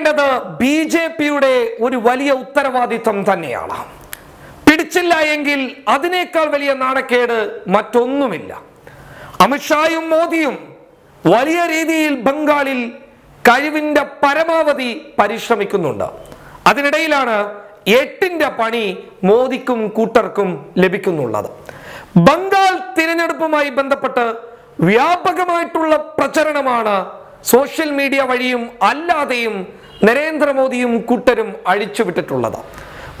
പിടിക്കേണ്ടത് B J പിയുടെ ഒരു വലിയ ഉത്തരവാദിത്വം തന്നെയാണ്. പിടിച്ചില്ല എങ്കിൽ അതിനേക്കാൾ വലിയ നാണക്കേട് മറ്റൊന്നുമില്ല. അമിത്ഷായും മോദിയും വലിയ രീതിയിൽ ബംഗാളിൽ കഴിവിന്റെ പരമാവധി പരിശ്രമിക്കുന്നുണ്ട്. അതിനിടയിലാണ് എട്ടിന്റെ പണി മോദിക്കും കൂട്ടർക്കും ലഭിക്കുന്നുള്ളത്. ബംഗാൾ തിരഞ്ഞെടുപ്പുമായി ബന്ധപ്പെട്ട് വ്യാപകമായിട്ടുള്ള പ്രചരണമാണ് സോഷ്യൽ മീഡിയ വഴിയും അല്ലാതെയും നരേന്ദ്രമോദിയും കൂട്ടരും അഴിച്ചുവിട്ടിട്ടുള്ളത്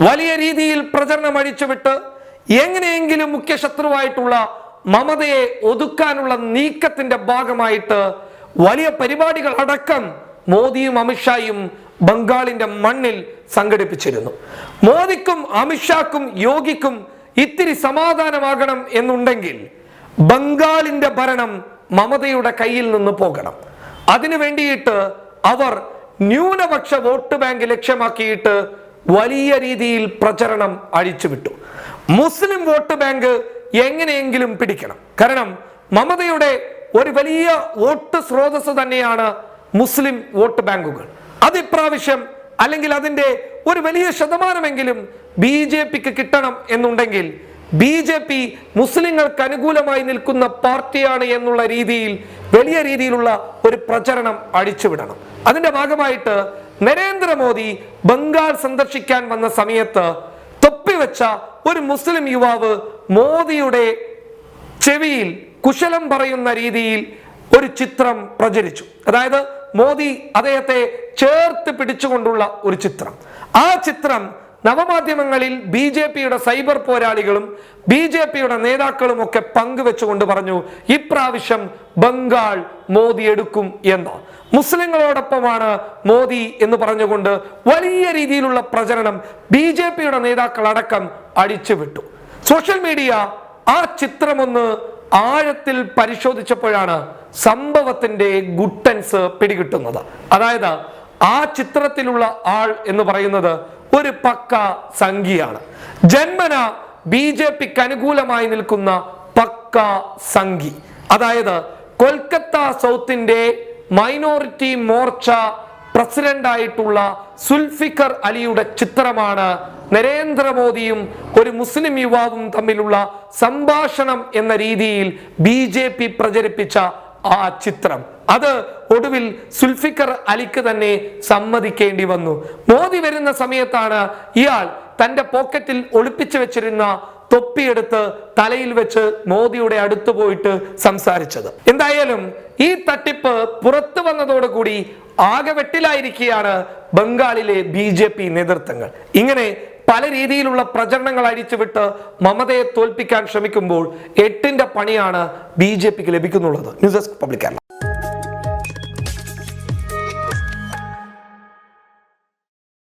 വലിയ രീതിയിൽ പ്രചരണം അഴിച്ചുവിട്ട് എങ്ങനെയെങ്കിലും മുഖ്യശത്രുവായിട്ടുള്ള മമതയെ ഒതുക്കാനുള്ള നീക്കത്തിന്റെ ഭാഗമായിട്ട് വലിയ പരിപാടികൾ അടക്കം മോദിയും അമിത്ഷായും ബംഗാളിന്റെ മണ്ണിൽ സംഘടിപ്പിച്ചിരുന്നു. മോദിക്കും അമിത്ഷാക്കും യോഗിക്കും ഇത്തിരി സമാധാനമാകണം എന്നുണ്ടെങ്കിൽ ബംഗാളിന്റെ ഭരണം മമതയുടെ കയ്യിൽ നിന്ന് പോകണം. അതിനു വേണ്ടിയിട്ട് അവർ ന്യൂനപക്ഷ വോട്ട് ബാങ്ക് ലക്ഷ്യമാക്കിയിട്ട് വലിയ രീതിയിൽ പ്രചരണം അഴിച്ചുവിട്ടു. മുസ്ലിം വോട്ട് ബാങ്ക് എങ്ങനെയെങ്കിലും പിടിക്കണം. കാരണം മമതയുടെ ഒരു വലിയ വോട്ട് സ്രോതസ് തന്നെയാണ് മുസ്ലിം വോട്ട് ബാങ്കുകൾ. അത് ഇപ്രാവശ്യം അല്ലെങ്കിൽ അതിന്റെ ഒരു വലിയ ശതമാനമെങ്കിലും ബി ജെ പിക്ക് കിട്ടണം എന്നുണ്ടെങ്കിൽ ബി ജെ പി മുസ്ലിങ്ങൾക്ക് അനുകൂലമായി നിൽക്കുന്ന പാർട്ടിയാണ് എന്നുള്ള രീതിയിൽ വലിയ രീതിയിലുള്ള ഒരു പ്രചരണം അഴിച്ചുവിടണം അതിന്റെ ഭാഗമായിട്ട് നരേന്ദ്രമോദി ബംഗാൾ സന്ദർശിക്കാൻ വന്ന സമയത്ത് തൊപ്പിവെച്ച ഒരു മുസ്ലിം യുവാവ് മോദിയുടെ ചെവിയിൽ കുശലം പറയുന്ന രീതിയിൽ ഒരു ചിത്രം പ്രചരിച്ചു. അതായത് മോദി അദ്ദേഹത്തെ ചേർത്ത് പിടിച്ചുകൊണ്ടുള്ള ഒരു ചിത്രം. ആ ചിത്രം നവമാധ്യമങ്ങളിൽ ബി ജെ പിയുടെ സൈബർ പോരാളികളും ബി ജെ പിയുടെ നേതാക്കളും ഒക്കെ പങ്കുവെച്ചുകൊണ്ട് പറഞ്ഞു ഇപ്രാവശ്യം ബംഗാൾ മോദി എടുക്കും എന്ന്. മുസ്ലിങ്ങളോടൊപ്പമാണ് മോദി എന്ന് പറഞ്ഞുകൊണ്ട് വലിയ രീതിയിലുള്ള പ്രചരണം ബി ജെ പിയുടെ നേതാക്കൾ അടക്കം അടിച്ചുവിട്ടു. സോഷ്യൽ മീഡിയ ആ ചിത്രമൊന്ന് ആഴത്തിൽ പരിശോധിച്ചപ്പോഴാണ് സംഭവത്തിന്റെ ഗുട്ടൻസ് പിടികിട്ടുന്നത്. അതായത് ആ ചിത്രത്തിലുള്ള ആൾ എന്ന് പറയുന്നത് ഒരു പക്ക സംഖ്യയാണ് ജന്മന ബി ജെ പിക്ക് അനുകൂലമായി നിൽക്കുന്ന പക്ക സംഖി അതായത് കൊൽക്കത്ത സൗത്തിന്റെ മൈനോറിറ്റി മോർച്ച പ്രസിഡന്റ് ആയിട്ടുള്ള സുൽഫിക്കർ അലിയുടെ ചിത്രമാണ് നരേന്ദ്രമോദിയും ഒരു മുസ്ലിം യുവാവും തമ്മിലുള്ള സംഭാഷണം എന്ന രീതിയിൽ ബി പ്രചരിപ്പിച്ച ആ ചിത്രം. അത് ഒടുവിൽ സുൽഫിക്കർ അലിക്ക് തന്നെ സമ്മതിക്കേണ്ടി വന്നു. മോദി വരുന്ന സമയത്താണ് ഇയാൾ തന്റെ പോക്കറ്റിൽ ഒളിപ്പിച്ചു വെച്ചിരുന്ന തൊപ്പിയെടുത്ത് തലയിൽ വെച്ച് മോദിയുടെ അടുത്ത് പോയിട്ട് സംസാരിച്ചത്. എന്തായാലും ഈ തട്ടിപ്പ് പുറത്തു വന്നതോടുകൂടി ആകെ വെട്ടിലായിരിക്കുകയാണ് ബംഗാളിലെ ബി ജെ പി നേതൃത്വങ്ങൾ. ഇങ്ങനെ പല രീതിയിലുള്ള പ്രചരണങ്ങൾ അഴിച്ചുവിട്ട് മമതയെ തോൽപ്പിക്കാൻ ശ്രമിക്കുമ്പോൾ എട്ടിന്റെ പണിയാണ് ബി ജെ പിക്ക് ലഭിക്കുന്നുള്ളത്. News desk public